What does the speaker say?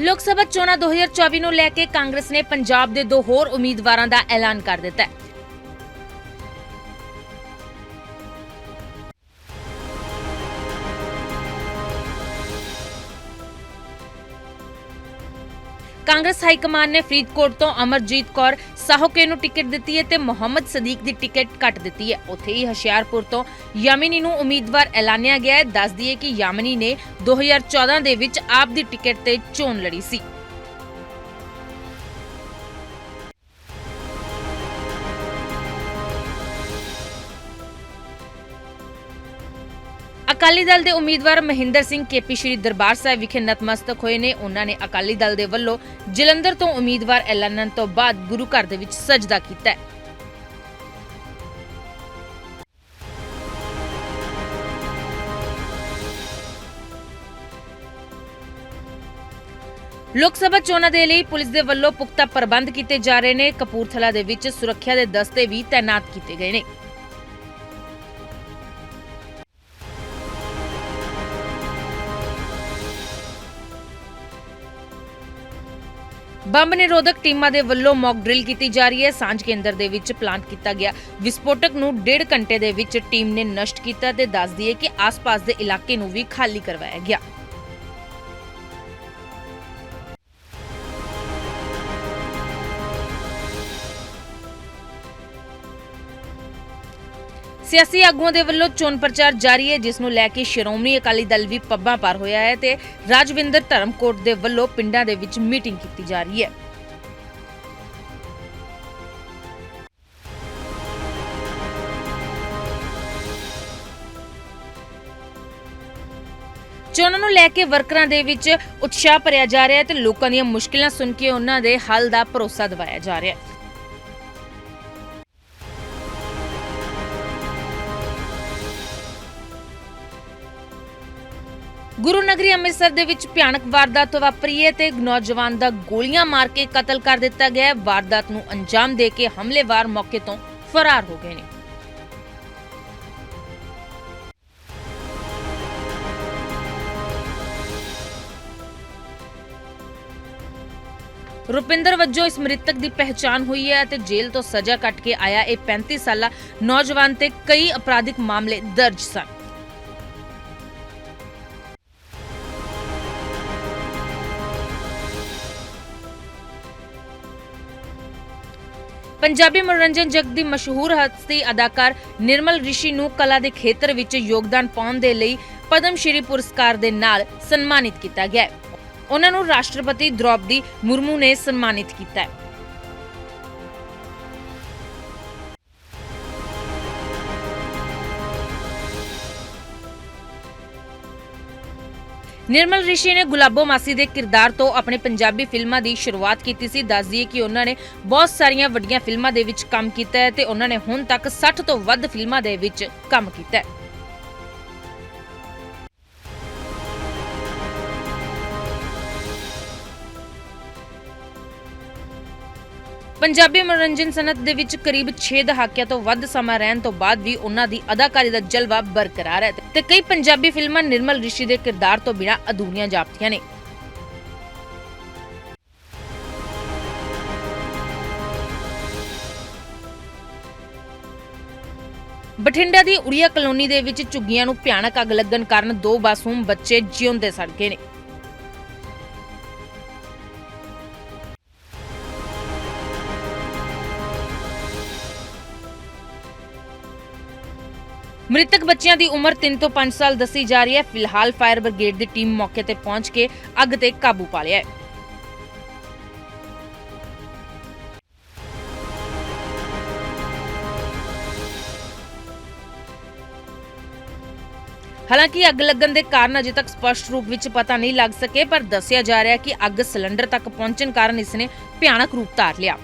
ਲੋਕ ਸਭਾ ਚੋਣਾਂ 2024 ਨੂੰ ਲੈ ਕੇ ਕਾਂਗਰਸ ਨੇ ਪੰਜਾਬ ਦੇ ਦੋ ਹੋਰ ਉਮੀਦਵਾਰਾਂ ਦਾ ਐਲਾਨ ਕਰ ਦਿੱਤਾ ਹੈ। ਕਾਂਗਰਸ ਹਾਈ ਕਮਾਨ ਨੇ ਫਰੀਦਕੋਟ ਤੋਂ ਅਮਰਜੀਤ ਕੌਰ ਸਾਹੋਕੇ ਨੂੰ ਟਿਕਟ ਦਿੱਤੀ ਹੈ ਤੇ ਮੁਹੰਮਦ ਸਦੀਕ ਦੀ ਟਿਕਟ ਕੱਟ ਦਿੱਤੀ ਹੈ। ਉੱਥੇ ਹੀ ਹੁਸ਼ਿਆਰਪੁਰ ਤੋਂ ਯਾਮਿਨੀ ਨੂੰ ਉਮੀਦਵਾਰ ਐਲਾਨਿਆ ਗਿਆ ਹੈ। ਦੱਸ ਦਈਏ ਕਿ ਯਾਮਿਨੀ ਨੇ 2014 ਦੇ ਵਿੱਚ ਆਪ ਦੀ ਟਿਕਟ ਤੇ ਚੋਣ ਲੜੀ ਸੀ। ਅਕਾਲੀ ਦਲ ਦੇ ਉਮੀਦਵਾਰ ਮਹਿੰਦਰ ਸਿੰਘ ਕੇਪੀ ਸ਼੍ਰੀ ਦਰਬਾਰ ਸਾਹਿਬ ਵਿਖੇ ਨਤਮਸਤਕ ਹੋਏ ਨੇ। ਉਹਨਾਂ ਨੇ ਅਕਾਲੀ ਦਲ ਦੇ ਵੱਲੋਂ ਜਲੰਧਰ ਤੋਂ ਉਮੀਦਵਾਰ ਐਲਾਨਣ ਤੋਂ ਬਾਅਦ ਗੁਰੂ ਘਰ ਦੇ ਵਿੱਚ ਸਜਦਾ ਕੀਤਾ ਹੈ। ਲੋਕ ਸਭਾ ਚੋਣਾਂ ਦੇ ਲਈ ਪੁਲਿਸ ਦੇ ਵੱਲੋਂ ਪੁਖਤਾ ਪ੍ਰਬੰਧ ਕੀਤੇ ਜਾ ਰਹੇ ਨੇ। ਕਪੂਰਥਲਾ ਦੇ ਵਿੱਚ ਸੁਰੱਖਿਆ ਦੇ ਦਸਤੇ ਵੀ ਤਾਇਨਾਤ ਕੀਤੇ ਗਏ ਨੇ। ਬੰਬ ਨਿਰੋਧਕ ਟੀਮਾਂ ਦੇ ਵੱਲੋਂ ਮੌਕ ਡਰਿਲ ਕੀਤੀ ਜਾ ਰਹੀ ਹੈ। ਸਾਂਝ ਕੇਂਦਰ ਦੇ ਵਿੱਚ ਪਲਾਂਟ ਕੀਤਾ ਗਿਆ। ਵਿਸਫੋਟਕ ਨੂੰ ਡੇਢ ਘੰਟੇ ਦੇ ਵਿੱਚ ਟੀਮ ਨੇ ਨਸ਼ਟ ਕੀਤਾ ਤੇ ਦੱਸ ਦਈਏ ਕਿ ਆਸ-ਪਾਸ ਦੇ ਇਲਾਕੇ ਨੂੰ ਵੀ ਖਾਲੀ ਕਰਵਾਇਆ ਗਿਆ। ਸਿਆਸੀ ਆਗੂਆਂ ਦੇ ਵੱਲੋਂ ਚੋਣ ਪ੍ਰਚਾਰ ਜਾਰੀ ਹੈ, ਜਿਸ ਨੂੰ ਲੈ ਕੇ ਸ਼੍ਰੋਮਣੀ ਅਕਾਲੀ ਦਲ ਵੀ ਪੱਬਾਂ ਪਰ ਹੋਇਆ ਹੈ ਤੇ ਰਾਜਵਿੰਦਰ ਧਰਮਕੋਟ ਦੇ ਵੱਲੋਂ ਪਿੰਡਾਂ ਦੇ ਵਿੱਚ ਮੀਟਿੰਗ ਕੀਤੀ ਜਾ ਰਹੀ ਹੈ। ਚੋਣਾਂ ਨੂੰ ਲੈ ਕੇ ਵਰਕਰਾਂ ਦੇ ਵਿੱਚ ਉਤਸ਼ਾਹ ਭਰਿਆ ਜਾ ਰਿਹਾ ਹੈ ਤੇ ਲੋਕਾਂ ਦੀਆਂ ਮੁਸ਼ਕਿਲਾਂ ਸੁਣ ਕੇ ਉਹਨਾਂ ਦੇ ਹੱਲ ਦਾ ਭਰੋਸਾ ਦਿਵਾਇਆ ਜਾ ਰਿਹਾ ਹੈ। ਗੁਰੂ ਨਗਰੀ ਅੰਮ੍ਰਿਤਸਰ ਦੇ ਵਿੱਚ ਭਿਆਨਕ ਵਾਰਦਾਤ ਵਾਪਰੀ ਹੈ ਤੇ ਨੌਜਵਾਨ ਦਾ ਗੋਲੀਆਂ ਮਾਰ ਕੇ ਕਤਲ ਕਰ ਦਿੱਤਾ ਗਿਆ ਹੈ। ਵਾਰਦਾਤ ਨੂੰ ਅੰਜਾਮ ਦੇ ਕੇ ਹਮਲੇਵਾਰ ਮੌਕੇ ਤੋਂ ਫਰਾਰ ਹੋ ਗਏ ਨੇ। ਰੁਪਿੰਦਰ ਵਜੋਂ ਇਸ ਮ੍ਰਿਤਕ ਦੀ ਪਹਿਚਾਣ ਹੋਈ ਹੈ ਤੇ ਜੇਲ੍ਹ ਤੋਂ ਸਜ਼ਾ ਕੱਟ ਕੇ ਆਇਆ। ਇਹ 35 ਸਾਲਾ ਨੌਜਵਾਨ ਤੇ ਕਈ ਅਪਰਾਧਿਕ ਮਾਮਲੇ ਦਰਜ ਸਨ। ਪੰਜਾਬੀ ਮਨੋਰੰਜਨ ਜਗਤ ਦੀ ਮਸ਼ਹੂਰ ਹਸਤੀ ਅਦਾਕਾਰ ਨਿਰਮਲ ਰਿਸ਼ੀ ਨੂੰ ਕਲਾ ਦੇ ਖੇਤਰ ਵਿੱਚ ਯੋਗਦਾਨ ਪਾਉਣ ਦੇ ਲਈ ਪਦਮ ਸ਼੍ਰੀ ਪੁਰਸਕਾਰ ਦੇ ਨਾਲ ਸਨਮਾਨਿਤ ਕੀਤਾ ਗਿਆ ਹੈ। ਉਹਨਾਂ ਨੂੰ ਰਾਸ਼ਟਰਪਤੀ ਦ੍ਰੋਪਦੀ ਮੁਰਮੂ ਨੇ ਸਨਮਾਨਿਤ ਕੀਤਾ ਹੈ। ਨਿਰਮਲ ਰਿਸ਼ੀ ਨੇ ਗੁਲਾਬੋ ਮਾਸੀ ਦੇ ਕਿਰਦਾਰ ਤੋਂ ਆਪਣੇ ਪੰਜਾਬੀ ਫਿਲਮਾਂ ਦੀ ਸ਼ੁਰੂਆਤ ਕੀਤੀ ਸੀ। ਦੱਸ ਕਿ ਉਹਨਾਂ ਨੇ ਬਹੁਤ ਸਾਰੀਆਂ ਵੱਡੀਆਂ ਫਿਲਮਾਂ ਦੇ ਵਿੱਚ ਕੰਮ ਕੀਤਾ ਹੈ ਤੇ ਉਹਨਾਂ ਨੇ ਹੁਣ ਤੱਕ 60 ਤੋਂ ਵੱਧ ਫਿਲਮਾਂ ਦੇ ਵਿੱਚ ਕੰਮ ਕੀਤਾ ਹੈ। ਪੰਜਾਬੀ ਮਨੋਰੰਜਨ ਸਨਅਤ ਦੇ ਵਿੱਚ ਕਰੀਬ 6 ਦਹਾਕਿਆਂ ਤੋਂ ਵੱਧ ਸਮਾਂ ਰਹਿਣ ਤੋਂ ਬਾਅਦ ਵੀ ਉਹਨਾਂ ਦੀ ਅਦਾਕਾਰੀ ਦਾ ਜਲਵਾ ਬਰਕਰਾਰ ਹੈ ਤੇ ਕਈ ਪੰਜਾਬੀ ਫਿਲਮਾਂ ਨਿਰਮਲ ਰਿਸ਼ੀ ਦੇ ਕਿਰਦਾਰ ਤੋਂ ਬਿਨਾਂ ਅਧੂਰੀਆਂ ਜਾਪਦੀਆਂ ਨੇ। ਬਠਿੰਡਾ ਦੀ ਉੜੀਆ ਕਲੋਨੀ ਦੇ ਵਿੱਚ ਝੁੱਗੀਆਂ ਨੂੰ ਭਿਆਨਕ ਅੱਗ ਲੱਗਣ ਕਾਰਨ ਦੋ ਮਾਸੂਮ ਬੱਚੇ ਜਿਉਂਦੇ ਸੜ ਗਏ ਨੇ। ਮ੍ਰਿਤਕ ਬੱਚਿਆਂ ਦੀ ਉਮਰ 3 ਤੋਂ 5 ਸਾਲ ਦੱਸੀ ਜਾ ਰਹੀ ਹੈ। ਫਿਲਹਾਲ ਫਾਇਰ ਬ੍ਰਿਗੇਡ ਦੀ ਟੀਮ ਮੌਕੇ ਤੇ ਪਹੁੰਚ ਕੇ ਅੱਗ ਤੇ ਕਾਬੂ ਪਾ ਲਿਆ ਹੈ। ਹਾਲਾਂਕਿ ਅੱਗ ਲੱਗਣ ਦੇ ਕਾਰਨ ਅਜੇ ਤੱਕ ਸਪਸ਼ਟ ਰੂਪ ਵਿੱਚ ਪਤਾ ਨਹੀਂ ਲੱਗ ਸਕੇ, ਪਰ ਦੱਸਿਆ ਜਾ ਰਿਹਾ ਹੈ ਕਿ ਅੱਗ ਸਿਲੰਡਰ ਤੱਕ ਪਹੁੰਚਣ ਕਾਰਨ ਇਸ ਨੇ ਭਿਆਨਕ ਰੂਪ ਧਾਰ ਲਿਆ।